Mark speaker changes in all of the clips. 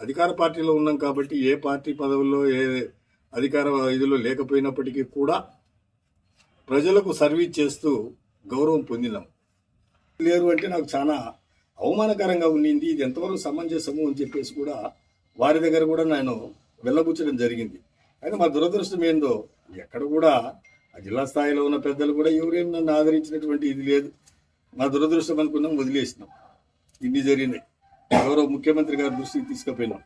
Speaker 1: అధికార పార్టీలో ఉన్నాం కాబట్టి ఏ పార్టీ పదవుల్లో ఏ అధికార ఇదిలో లేకపోయినప్పటికీ కూడా ప్రజలకు సర్వీస్ చేస్తూ గౌరవం పొందినాం. లేరు అంటే నాకు చాలా అవమానకరంగా ఉండింది. ఇది ఎంతవరకు సమంజసము అని చెప్పేసి కూడా వారి దగ్గర కూడా నేను వెళ్ళబుచ్చడం జరిగింది. అయితే మా దురదృష్టం ఏందో ఎక్కడ కూడా ఆ జిల్లా స్థాయిలో ఉన్న పెద్దలు కూడా ఎవరేం నన్ను ఆదరించినటువంటి ఇది లేదు. మా దురదృష్టం అనుకున్నాం వదిలేసినాం. ఇన్ని జరిగినాయి. గౌరవ ముఖ్యమంత్రి గారి దృష్టికి తీసుకుపోయినాం.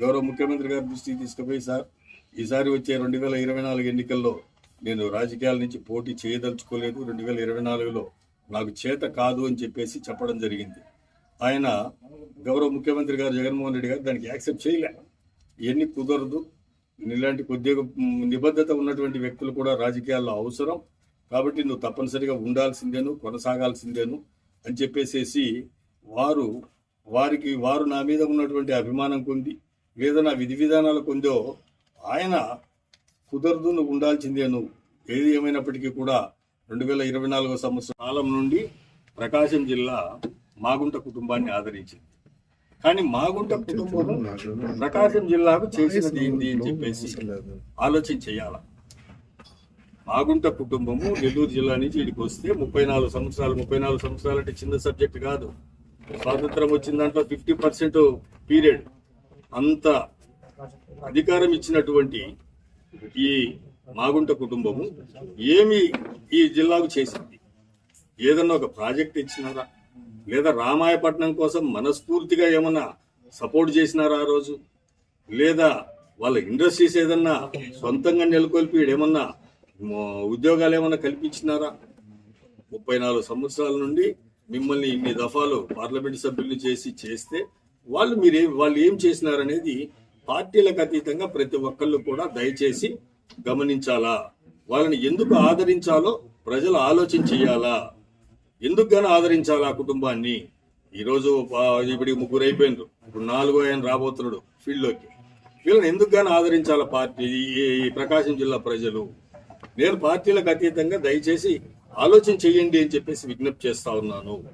Speaker 1: గౌరవ ముఖ్యమంత్రి గారి దృష్టికి తీసుకుపోయి సార్ ఈసారి వచ్చే రెండు వేల ఇరవై నాలుగు ఎన్నికల్లో నేను రాజకీయాల నుంచి పోటీ చేయదలుచుకోలేదు. రెండు వేల ఇరవై నాలుగులో నాకు చేత కాదు అని చెప్పేసి చెప్పడం జరిగింది. ఆయన గౌరవ ముఖ్యమంత్రి గారు జగన్మోహన్ రెడ్డి గారు దానికి యాక్సెప్ట్ చేయలే. ఇవన్నీ కుదరదు. ఇలాంటి కొద్దిగా నిబద్ధత ఉన్నటువంటి వ్యక్తులు కూడా రాజకీయాల్లో అవసరం. కాబట్టి నువ్వు తప్పనిసరిగా ఉండాల్సిందేను కొనసాగాల్సిందేను అని చెప్పేసేసి వారు వారికి వారు నా మీద ఉన్నటువంటి అభిమానం కొంది లేదా నా విధి విధానాలు కొందో ఆయన కుదరదు నువ్వు ఉండాల్సిందే నువ్వు. ఏది ఏమైనప్పటికీ కూడా రెండు వేల ఇరవై నాలుగో సంవత్సరం కాలం నుండి ప్రకాశం జిల్లా మాగుంట కుటుంబాన్ని ఆదరించింది. కానీ మాగుంట కుటుంబం ప్రకాశం జిల్లాకు చేసినది ఏంది అని చెప్పేసి ఆలోచన చేయాల. మాగుంట కుటుంబము నెల్లూరు జిల్లా నుంచి ఇక్కడికి వస్తే ముప్పై నాలుగు సంవత్సరాలు ముప్పై నాలుగు సంవత్సరాలు అంటే చిన్న సబ్జెక్ట్ కాదు. స్వాతంత్రం వచ్చిన దాంట్లో ఫిఫ్టీ పర్సెంట్ పీరియడ్ అంత అధికారం ఇచ్చినటువంటి ఈ మాగుంట కుటుంబము ఏమి ఈ జిల్లాకు చేసింది? ఏదన్నా ఒక ప్రాజెక్ట్ ఇచ్చినారా? లేదా రామాయపట్నం కోసం మనస్ఫూర్తిగా ఏమన్నా సపోర్ట్ చేసినారా ఆ రోజు? లేదా వాళ్ళ ఇండస్ట్రీస్ ఏదన్నా సొంతంగా నెలకొల్పి ఏమన్నా ఉద్యోగాలు ఏమన్నా కల్పించినారా? ముప్పై నాలుగు సంవత్సరాల నుండి మిమ్మల్ని ఇన్ని దఫాలు పార్లమెంట్ సభ్యులు చేసి చేస్తే వాళ్ళు మీరే వాళ్ళు ఏం చేసినారనేది పార్టీలకు అతీతంగా ప్రతి ఒక్కళ్ళు కూడా దయచేసి గమనించాలా? వాళ్ళని ఎందుకు ఆదరించాలో ప్రజలు ఆలోచన చేయాలా? ఎందుకు గాను ఆదరించాలా కుటుంబాన్ని? ఈరోజు ఆ, ఇప్పుడు ముగ్గురు అయిపోయినారు. ఇప్పుడు నాలుగో ఆయన రాబోతున్నాడు ఫీల్డ్లోకి. వీళ్ళని ఎందుకు గాను ఆదరించాలా పార్టీ ఈ- ఈ ప్రకాశం జిల్లా ప్రజలు? నేను పార్టీలకు అతీతంగా దయచేసి ఆలోచన చేయండి అని చెప్పేసి విజ్ఞప్తి చేస్తా ఉన్నాను.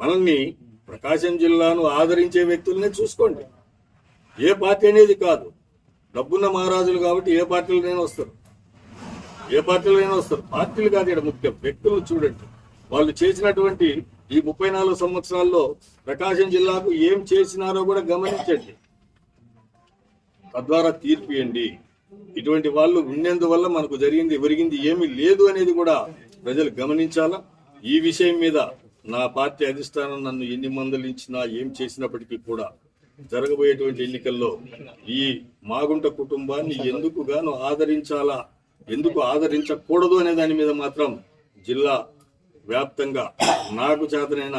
Speaker 1: మనల్ని ప్రకాశం జిల్లాను ఆదరించే వ్యక్తులనే చూసుకోండి. ఏ పార్టీ అనేది కాదు. డబ్బున్న మహారాజులు కాబట్టి ఏ పార్టీలనైనా వస్తారు. ఏ పార్టీలైనా వస్తారు. పార్టీలు కాదు ఇక్కడ ముఖ్యం. వ్యక్తులు చూడండి. వాళ్ళు చేసినటువంటి ఈ ముప్పై నాలుగు సంవత్సరాల్లో ప్రకాశం జిల్లాకు ఏం చేసినారో కూడా గమనించండి. తద్వారా తీర్పు ఇటువంటి వాళ్ళు ఉండేందువల్ల మనకు జరిగింది ఒరిగింది ఏమీ లేదు అనేది కూడా ప్రజలు గమనించాలా? ఈ విషయం మీద నా పార్టీ అధిష్టానం నన్ను ఎన్ని మందలించినా ఏం చేసినప్పటికీ కూడా జరగబోయేటువంటి ఎన్నికల్లో ఈ మాగుంట కుటుంబాన్ని ఎందుకు గాను ఆదరించాలా ఎందుకు ఆదరించకూడదు అనే దాని మీద మాత్రం జిల్లా వ్యాప్తంగా నాకు చేతనైన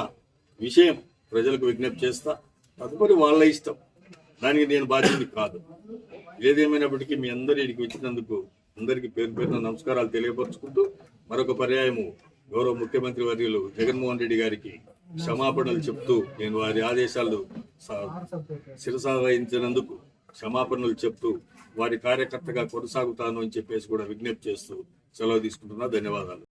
Speaker 1: విషయం ప్రజలకు విజ్ఞప్తి చేస్తా. తదుపరి వాళ్ళ ఇష్టం. దానికి నేను బాధ్యత కాదు. ఏదేమైనప్పటికీ మీ అందరి ఇక్కడికి వచ్చినందుకు అందరికీ పేరు పేరున నమస్కారాలు తెలియపరుచుకుంటూ మరొక పర్యాయము గౌరవ ముఖ్యమంత్రి వర్యులు జగన్మోహన్ రెడ్డి గారికి క్షమాపణలు చెప్తూ నేను వారి ఆదేశాలు స- శిరసావహించినందుకు క్షమాపణలు చెప్తూ వారి కార్యకర్తగా కొనసాగుతాను అని చెప్పేసి కూడా విజ్ఞప్తి చేస్తూ సెలవు తీసుకుంటున్నా. ధన్యవాదాలు.